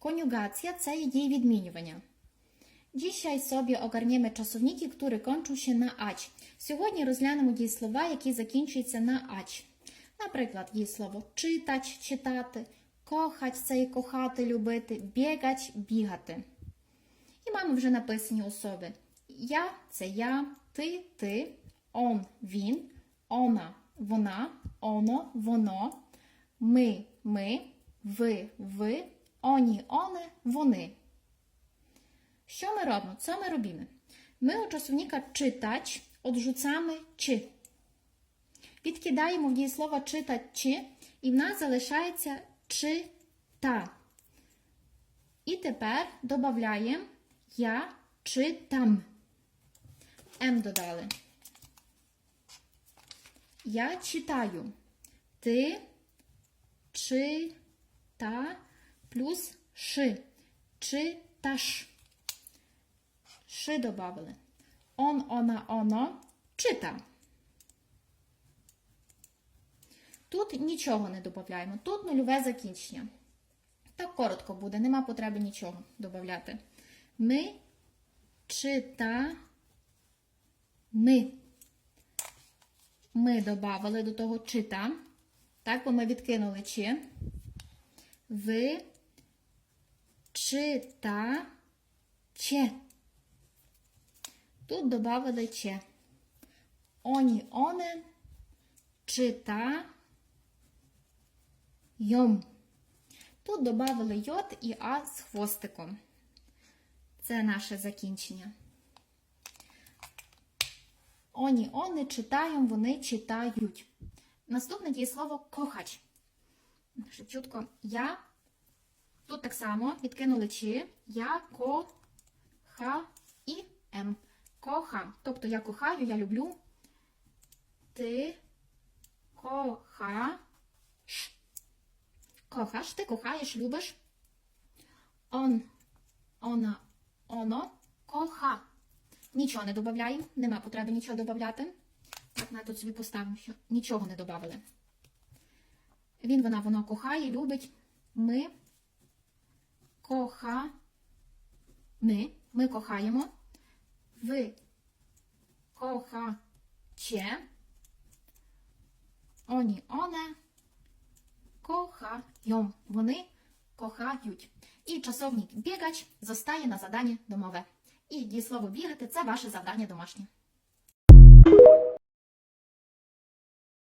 Koniugacja це дії відмінювання. Dzisiaj sobie ogarniemy czasowniki, które kończą się na ać. Сьогодні розглянемо дієслова, які закінчуються на ач. Наприклад, дієслово читать, читати, кохать це і кохати, любити, бігать, бігати. І маємо вже написані особи. Я це я, ти, ти, он, він, она, вона, оно, воно, ми, ми, ви, ви, оні, оне, вони. Що ми робимо? Co my robimy? Ми у czasownika czytać odrzucamy чи. Відкидаємо в дієслово читать чи, і в нас залишається чи та. І тепер додаємо я читам. М додали. Я читаю. Ти чита плюс ши. Читаш. Ши добавили. Он, она, оно чита. Тут нічого не додаємо. Тут нульове закінчення. Так коротко буде, нема потреби нічого додати. Ми чита. Ми. Ми додали до того чита. Так, бо ми відкинули чи. Ви читаче. Тут додали че. Оні, оне, чита. Тут додали йод і а з хвостиком. Це наше закінчення. Оні, они читаємо, вони читають. Наступне дієслово кохач. Щоб чутко я. Тут так само відкинули чи. Я ко, і ем. Коха. Тобто я кохаю, я люблю. Ти кохаш. Кохаш, ти кохаєш, любиш. Он, она, оно, коха. Нічого не додаємо, нема потреби нічого додати. Так, на тут собі поставимо, що нічого не додали. Він, вона, воно кохає, любить. Ми коха. Ми. Ми кохаємо. Ви кохаче. Оні, оне. Кохайом. Вони кохають. І часовник бігач зостає на задання домове. І дієслово бігати це ваше завдання домашнє.